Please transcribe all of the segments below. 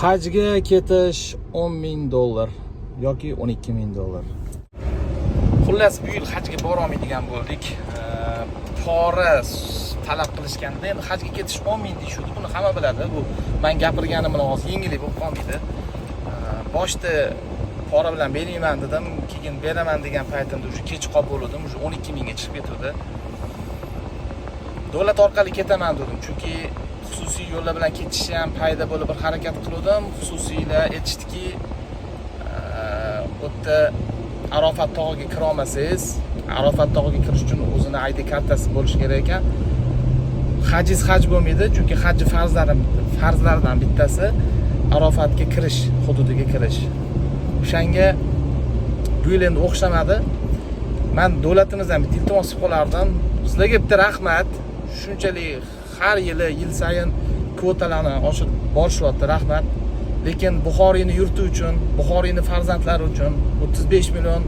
hajga ketish 10 ming dollar yoki 12 ming dollar xullas bu yil hajga borolmaydigan bo'ldik Eee, pora s- talab qilishganda endi hajga ketish 10 ming deyishuvdi buni hamma biladi bu man gapirganim bilan hozir yengillik bo'lib qolmaydi Eee, boshida pora bilan bermayman dedim keyin beraman degan paytimda уже kech qolib bo'ldim уже 12 mingga chiqib ketuvdi davlat orqali ketaman dedim chunki xususiy yo'llar bilan ketishni ham payda bo'lib bir harakat qiluvdim. Xususiylar aytishdiki bu yerda arofat tog'iga kirolmasangiz arofat tog'iga kirish uchun o'zini id kartasi bo'lishi kerak ekan. Hajiz haj bo'lmaydi chunki hajni farzlari farzlaridan bittasi arofatga kirish hududiga kirish. O'shanga bu yil endi o'xshamadi. Man davlatimizdan bitta iltimos qilib qolardim. Sizlarga bitta rahmat. Shunchalik har yili yil sayin kvotalarni oshirib borishyapti rahmat. Lekin buxoriyni yurti uchun buxoriyni farzandlari uchun 35 million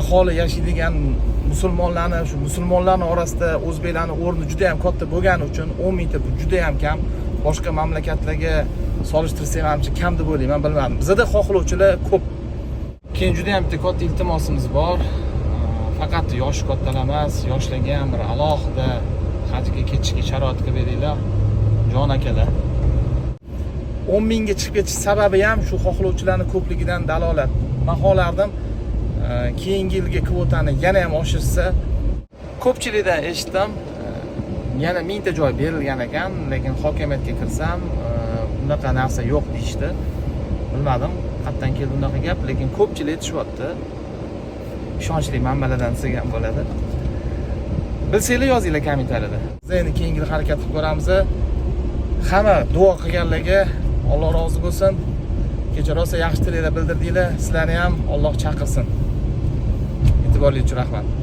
aholi yashaydigan musulmonlarni shu musulmonlarni orasida o'zbeklarni o'rni juda yam katta bo'lgani uchun 10 mingta bu juda yam kam. Boshqa mamlakatlarga solishtirsak manimcha kam deb o'ylayman bilmadim. Bizada xohlovchilar ko'p. Keyin juda yam bitta katta iltimosimiz bor. Faqat yoshi kattalar emas yoshlarga ham bir alohida hajga ketishga sharoit qilib beringlar jon akalar o'n mingga chiqib ketish sababi ham shu xohlovchilarni ko'pligidan dalolat. Man xohlardim e, keyingi yilgi kvotani yana ham oshirsa ko'pchilikdan eshitdim e, yana mingta joy berilgan ekan lekin hokimiyatga kirsam e, bunaqa narsa yo'q deyishdi. Bilmadim qayerdan keldi unaqa gap lekin ko'pchilik aytishyapti. İshonchli manbalardan desak ham bo'ladi bilsanglar yozinglar kommentariyada. Biz endi keyingi yil harakat qilib ko'ramiz. Hamma duo qilganlarga alloh rozi bo'lsin. Kecha rosa yaxshi tilaklar bildirdinglar sizlarni ham olloh chaqirsin. E'tiborli uchun rahmat.